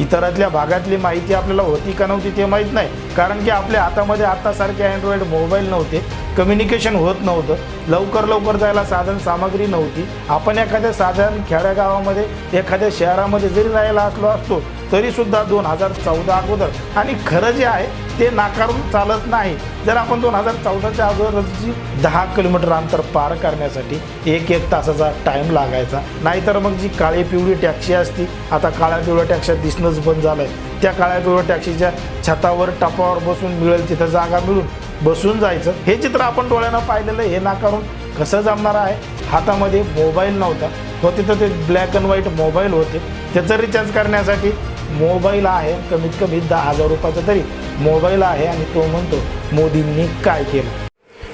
इतरातल्या भागातली माहिती आपल्याला होती का नव्हती ते माहीत नाही. कारण की आपल्या हातामध्ये आतासारखे अँड्रॉइड मोबाईल नव्हते. कम्युनिकेशन होत नव्हतं. लवकर लवकर जायला साधन सामग्री नव्हती. आपण एखाद्या साधारण खेड्यागावामध्ये एखाद्या शहरामध्ये जरी राहायला असलो असतो तरीसुद्धा दोन हजार चौदा अगोदर. आणि खरं जे आहे ते नाकारून चालत नाही. जर आपण दोन हजार चौदाच्या अगोदरची दहा किलोमीटर अंतर पार करण्यासाठी एक एक तासाचा टाईम लागायचा नाहीतर मग जी काळी पिवळी टॅक्सी असती आता काळ्या पिवळ्या टॅक्सी दिसणंच बंद झालं आहे त्या काळ्या पिवळ्या टॅक्सीच्या छतावर टपावर बसून मिळेल तिथं जागा मिळून बसून जायचं. हे चित्र आपण डोळ्यानं पाहिलेलं हे नाकारून कसं जमणार आहे? हातामध्ये मोबाईल नव्हता. होते तर ते ब्लॅक अँड व्हाईट मोबाईल होते. त्याचं रिचार्ज करण्यासाठी मोबाईल आहे कमीत कमी दहा हजार रुपयाचा तरी मोबाईल आहे आणि तो म्हणतो मोदींनी काय केलं?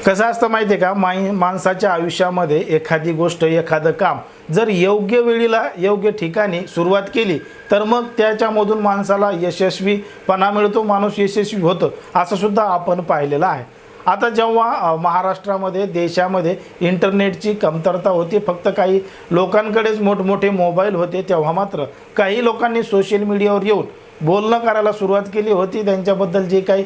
कसं असतं माहिती आहे का? माई माणसाच्या आयुष्यामध्ये एखादी गोष्ट एखादं काम जर योग्य वेळीला योग्य ठिकाणी सुरुवात केली तर मग त्याच्यामधून माणसाला यशस्वीपणा मिळतो माणूस यशस्वी होतं असं सुद्धा आपण पाहिलेलं आहे. आता जेव्हा महाराष्ट्रामध्ये देशामध्ये इंटरनेटची कमतरता होती फक्त काही लोकांकडेच मोठमोठे मोबाईल होते तेव्हा मात्र काही लोकांनी सोशल मीडियावर येऊन बोलणं करायला सुरुवात केली होती. त्यांच्याबद्दल जे काही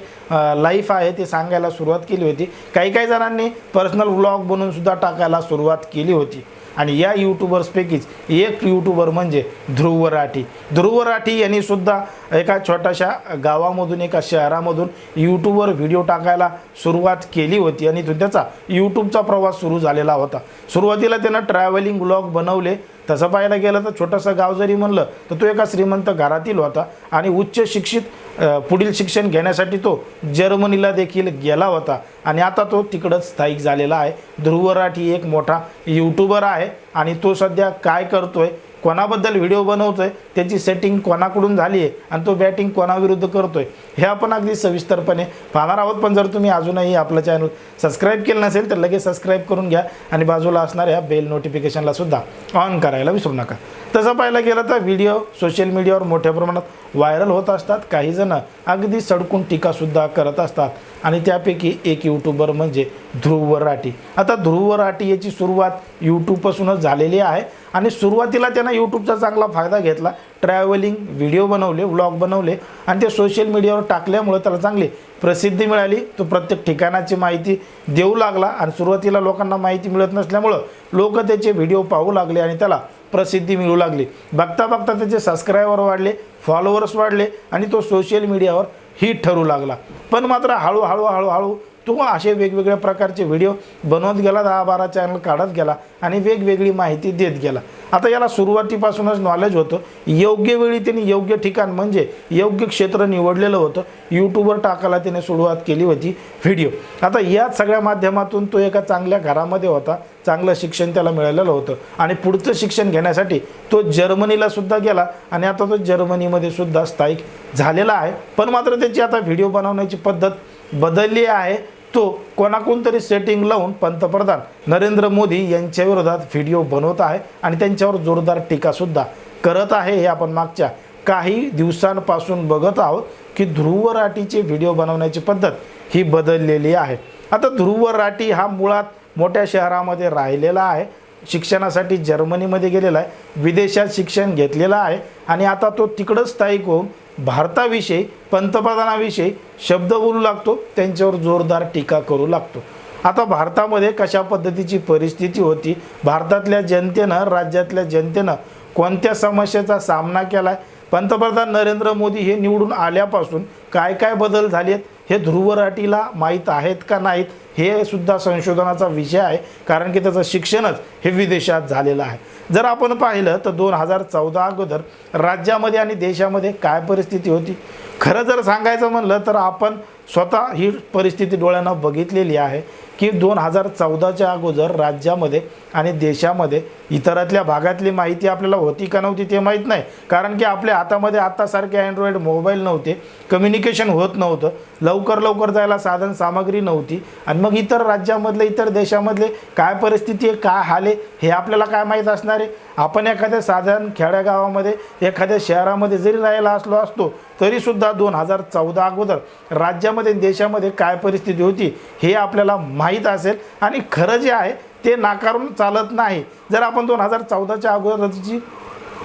लाईफ आहे ते सांगायला सुरुवात केली होती. काही काही जणांनी पर्सनल व्लॉग बनवूनसुद्धा टाकायला सुरुवात केली होती. आणि या यूट्यूबर्सपैकीच एक यूट्यूबर म्हणजे ध्रुव राठी ध्रुव राठी यांनी सुद्धा एका छोट्याशा गावामधून एका शहरामधून यूट्यूबवर व्हिडिओ टाकायला सुरुवात केली होती आणि तो त्याचा यूट्यूबचा प्रवास सुरू झालेला होता. सुरुवातीला त्यानं ट्रॅव्हलिंग ब्लॉग बनवले. तसं पाहायला गेलं तर छोटंसं गाव जरी म्हणलं तर तो एका श्रीमंत घरातील होता आणि उच्च शिक्षित पुढील शिक्षण घेण्यासाठी तो जर्मनीला देखील गेला होता. आणि आता तो तिकडंच स्थायिक झालेला आहे. ध्रुव राठी एक मोठा यूट्यूबर आहे. आणि तो सध्या काय करतोय? कोणाबद्दल व्हिडिओ बनवतोय त्याची सेटिंग कोणाकडून झाली आहे आणि तो बॅटिंग कोणाविरुद्ध करतोय हे आपण अगदी सविस्तरपणे पाहणार आहोत. पण जर तुम्ही अजूनही आपलं चॅनल सबस्क्राईब केलं नसेल तर लगेच सबस्क्राईब करून घ्या आणि बाजूला असणाऱ्या बेल नोटिफिकेशनला सुद्धा ऑन करायला विसरू नका. तसं पाहायला गेलं तर व्हिडिओ सोशल मीडियावर मोठ्या प्रमाणात व्हायरल होत असतात. काही जण अगदी सडकून टीकासुद्धा करत असतात. आणि त्यापैकी एक यूट्यूबर म्हणजे ध्रुव राठी आता ध्रुव राठी याची सुरुवात यूट्यूबपासूनच झालेली आहे. आणि सुरुवातीला त्यांना यूट्यूबचा चांगला फायदा घेतला. ट्रॅव्हलिंग व्हिडिओ बनवले व्लॉग बनवले आणि ते सोशल मीडियावर टाकल्यामुळं त्याला चांगली प्रसिद्धी मिळाली. तो प्रत्येक ठिकाणाची माहिती देऊ लागला आणि सुरुवातीला लोकांना माहिती मिळत नसल्यामुळं लोक त्याचे व्हिडिओ पाहू लागले आणि त्याला प्रसिद्धी मिळू लागली. बघता बघता त्याचे सबस्क्रायबर वाढले फॉलोअर्स वाढले आणि तो सोशल मीडियावर हिट ठरू लागला. पण मात्र हळूहळू हळूहळू तो असे वेगवेगळ्या प्रकारचे व्हिडिओ बनवत गेला दहा बारा चॅनल काढत गेला आणि वेगवेगळी माहिती देत गेला. आता याला सुरुवातीपासूनच नॉलेज होतं. योग्य वेळी त्यांनी योग्य ठिकाण म्हणजे योग्य क्षेत्र निवडलेलं होतं. यूट्यूबवर टाकायला त्याने सुरुवात केली होती व्हिडिओ आता या सगळ्या माध्यमातून तो एका चांगल्या घरामध्ये होता. चांगलं शिक्षण त्याला मिळालेलं होतं. आणि पुढचं शिक्षण घेण्यासाठी तो जर्मनीला सुद्धा गेला. आणि आता तो जर्मनीमध्ये सुद्धा स्थायिक झालेला आहे. पण मात्र त्याची आता व्हिडिओ बनवण्याची पद्धत बदलली आहे. तो कोणाकोण तरी सेटिंग लावून पंतप्रधान नरेंद्र मोदी यांच्या विरोधात व्हिडिओ बनवत आहे. आणि त्यांच्यावर जोरदार टीकासुद्धा करत आहे. हे आपण मागच्या काही दिवसांपासून बघत आहोत की ध्रुव राटीचे व्हिडिओ बनवण्याची पद्धत ही बदललेली आहे. आता ध्रुव राठी हा मुळात मोठ्या शहरामध्ये राहिलेला आहे. शिक्षणासाठी जर्मनीमध्ये गेलेला आहे. विदेशात शिक्षण घेतलेलं आहे. आणि आता तो तिकडंच स्थायिक होऊन भारताविषयी पंतप्रधानाविषयी शब्द बोलू लागतो. त्यांच्यावर जोरदार टीका करू लागतो. आता भारतामध्ये कशा पद्धतीची परिस्थिती होती? भारतातल्या जनतेनं राज्यातल्या जनतेनं कोणत्या समस्येचा सामना केला आहे पंतप्रधान नरेंद्र मोदी हे निवडून आल्यापासून काय काय बदल झाले आहेत हे ध्रुवराटीला माहीत आहेत का नाहीत? हे सुद्धा संशोधनाचा विषय आहे कारण की त्याचं शिक्षणच हे विदेशात झालेलं आहे. जर आपण पाहिलं तर दोन हजार चौदा अगोदर राज्यामध्ये आणि देशामध्ये काय परिस्थिती होती? खरं जर सांगायचं म्हणलं तर आपण स्वतः ही परिस्थिती डोळ्यानं बघितलेली आहे की दोन हजार चौदाच्या अगोदर राज्यामध्ये आणि देशामध्ये इतरातल्या भागातली माहिती आपल्याला होती का नव्हती ते माहीत नाही. कारण की आपल्या हातामध्ये आत्तासारखे अँड्रॉइड मोबाईल नव्हते. कम्युनिकेशन होत नव्हतं. लवकर लवकर जायला साधन सामग्री नव्हती. आणि मग इतर राज्यामधले इतर देशामधले काय परिस्थिती आहे काय हाल आहे हे आपल्याला काय माहीत असणार आहे? आपण एखाद्या साधारण खेड्यागावामध्ये एखाद्या शहरामध्ये जरी राहायला असलो असतो तरीसुद्धा दोन हजार चौदा अगोदर राज्यामध्ये देशामध्ये काय परिस्थिती होती हे आपल्याला माहीत असेल. आणि खरं जे आहे ते नाकारून चालत नाही. जर आपण दोन हजार चौदाच्या अगोदरची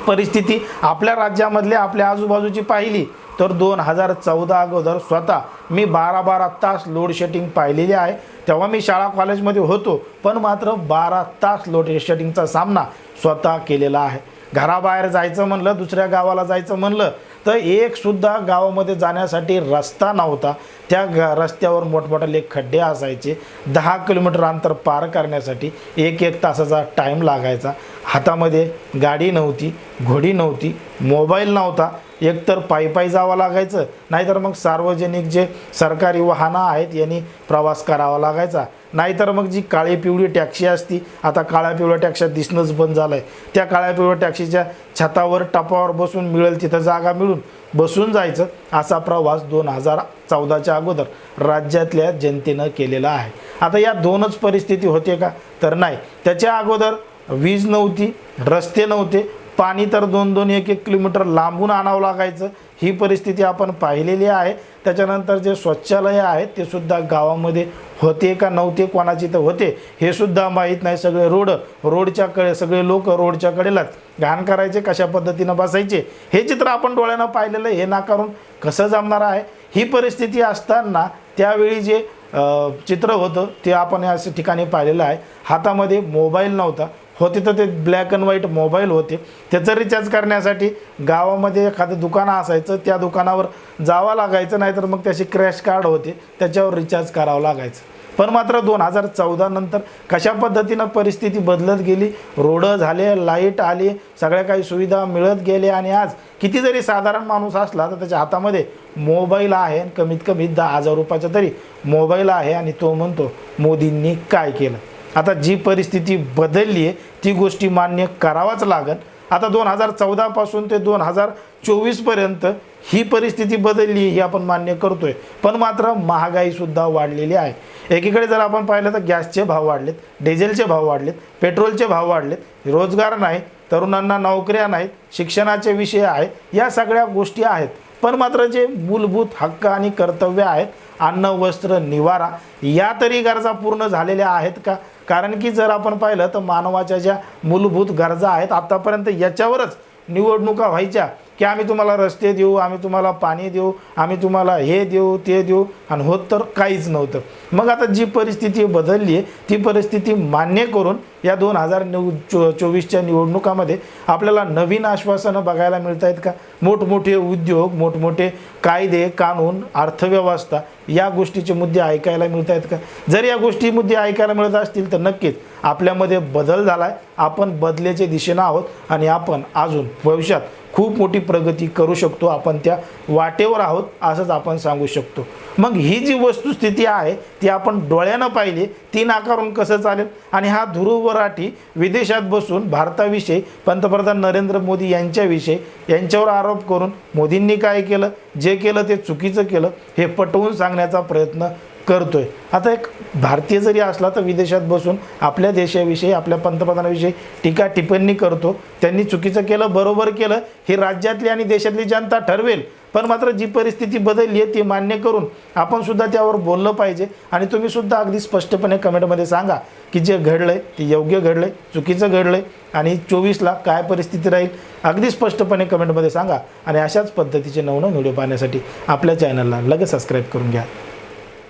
परिस्थिती आपल्या राज्यामधल्या आपल्या आजूबाजूची पाहिली तर दोन हजार चौदा अगोदर स्वतः मी बारा बारा तास लोडशेडिंग पाहिलेली आहे. तेव्हा मी शाळा कॉलेजमध्ये होतो पण मात्र बारा तास लोडशेडिंगचा सामना स्वतः केलेला आहे. घराबाहेर जायचं म्हणलं दुसऱ्या गावाला जायचं म्हणलं तर एकसुद्धा गावामध्ये जाण्यासाठी रस्ता नव्हता. त्या ग रस्त्यावर मोठमोठाले खड्डे असायचे. दहा किलोमीटर अंतर पार करण्यासाठी एक एक तासाचा टाईम लागायचा. हातामध्ये गाडी नव्हती घोडी नव्हती मोबाईल नव्हता. एकतर पायी पायी जावं लागायचं नाहीतर मग सार्वजनिक जे सरकारी वाहनं आहेत यांनी प्रवास करावा लागायचा. नाहीतर मग जी काळी पिवळी टॅक्सी असती आता काळ्या पिवळ्या टॅक्सी दिसणंच बंद झालं आहे त्या काळ्या पिवळ्या टॅक्सीच्या छतावर टपावर बसून मिळेल तिथं जागा मिळून बसून जायचं असा प्रवास दोन हजार चौदाच्या अगोदर राज्यातल्या जनतेनं केलेला आहे. आता या दोनच परिस्थिती होते का? तर नाही. त्याच्या अगोदर वीज नव्हती रस्ते नव्हते पाणी तर दोन दोन एक एक किलोमीटर लांबून आणावं लागायचं. ही परिस्थिती आपण पाहिलेली आहे. त्याच्यानंतर जे स्वच्छालय आहेत ते सुद्धा गावामध्ये होते का नव्हते कोणाची तर होते हे सुद्धा माहीत नाही. सगळे रोड रोडच्या कडे सगळे लोक रोडच्या कडेलाच घाण करायचे कशा पद्धतीनं बसायचे हे चित्र आपण डोळ्यानं पाहिलेलं आहे, हे नाकारून कसं जमणार आहे? ही परिस्थिती असताना त्यावेळी जे चित्र होतं ते आपण या अशा ठिकाणी पाहिलेलं आहे. हातामध्ये मोबाईल नव्हता. होते तर ते ब्लॅक अँड व्हाईट मोबाईल होते. त्याचं रिचार्ज करण्यासाठी गावामध्ये एखादं दुकान असायचं त्या दुकानावर जावं लागायचं नाहीतर मग त्याचे क्रॅश कार्ड होते. त्याच्यावर रिचार्ज करावं लागायचं. पण मात्र दोन हजार चौदा नंतर कशा पद्धतीनं परिस्थिती बदलत गेली? रोडं झाले लाइट आली सगळ्या काही सुविधा मिळत गेल्या आणि आज किती जरी साधारण माणूस असला तर त्याच्या हातामध्ये मोबाईल आहे आणि कमीत कमी दहा हजार रुपयाचा तरी मोबाईल आहे आणि तो म्हणतो मोदींनी काय केलं? आता जी परिस्थिती बदलली आहे ती गोष्टी मान्य करावाच लागेल. आता दोन हजार चौदापासून ते दोन हजार चोवीसपर्यंत ही परिस्थिती बदलली ही आपण मान्य करतोय. पण मात्र महागाईसुद्धा वाढलेली आहे. एकीकडे जर आपण पाहिलं तर गॅसचे भाव वाढलेत डिझेलचे भाव वाढलेत पेट्रोलचे भाव वाढलेत रोजगार नाही तरुणांना नोकऱ्या नाहीत शिक्षणाचे विषय आहेत या सगळ्या गोष्टी आहेत. पण मात्र जे मूलभूत हक्क आणि कर्तव्य आहेत अन्न वस्त्र निवारा या तरी गरजा पूर्ण झालेल्या आहेत का? कारण की जर आपण पाहिलं तर मानवाच्या ज्या मूलभूत गरजा आहेत आतापर्यंत याच्यावरच निवडणुका व्हायच्या. की आम्ही तुम्हाला रस्ते देऊ आम्ही तुम्हाला पाणी देऊ आम्ही तुम्हाला हे देऊ ते देऊ. आणि होत तर काहीच नव्हतं. मग आता जी परिस्थिती बदलली आहे ती परिस्थिती मान्य करून या दोन हजार नऊ चो चोवीसच्या निवडणुकामध्ये आपल्याला नवीन आश्वासनं बघायला मिळत आहेत का? मोठमोठे उद्योग मोठमोठे कायदे कानून अर्थव्यवस्था या गोष्टीचे मुद्दे ऐकायला मिळत आहेत का? जर या गोष्टी मुद्दे ऐकायला मिळत असतील तर नक्कीच आपल्यामध्ये बदल झाला आहे आपण बदलेच्या दिशेनं आहोत आणि आपण अजून भविष्यात खूप मोठी प्रगती करू शकतो आपण त्या वाटेवर आहोत असंच आपण सांगू शकतो. मग ही जी वस्तुस्थिती आहे ती आपण डोळ्यानं पाहिली ती नाकारून कसं चालेल? आणि हा ध्रुव वराठी विदेशात बसून भारताविषयी पंतप्रधान नरेंद्र मोदी यांच्याविषयी यांच्यावर आरोप करून मोदींनी काय केलं? जे केलं ते चुकीचं केलं हे पटवून सांगण्याचा प्रयत्न करतोय. आता एक भारतीय जरी असला तर विदेशात बसून आपल्या देशाविषयी आपल्या पंतप्रधानाविषयी टीका टिप्पणी करतो. त्यांनी चुकीचं केलं बरोबर केलं हे राज्यातली आणि देशातली जनता ठरवेल. पण मात्र जी परिस्थिती बदलली आहे ती मान्य करून आपण सुद्धा त्यावर बोललं पाहिजे. आणि तुम्ही सुद्धा अगदी स्पष्टपणे कमेंटमध्ये सांगा की जे घडलं आहे ते योग्य घडलं आहे चुकीचं घडलं आहे आणि चोवीसला काय परिस्थिती राहील अगदी स्पष्टपणे कमेंटमध्ये सांगा. आणि अशाच पद्धतीचे नवनवीन व्हिडिओ पाहण्यासाठी आपल्या चॅनलला लगेच सबस्क्राईब करून घ्या.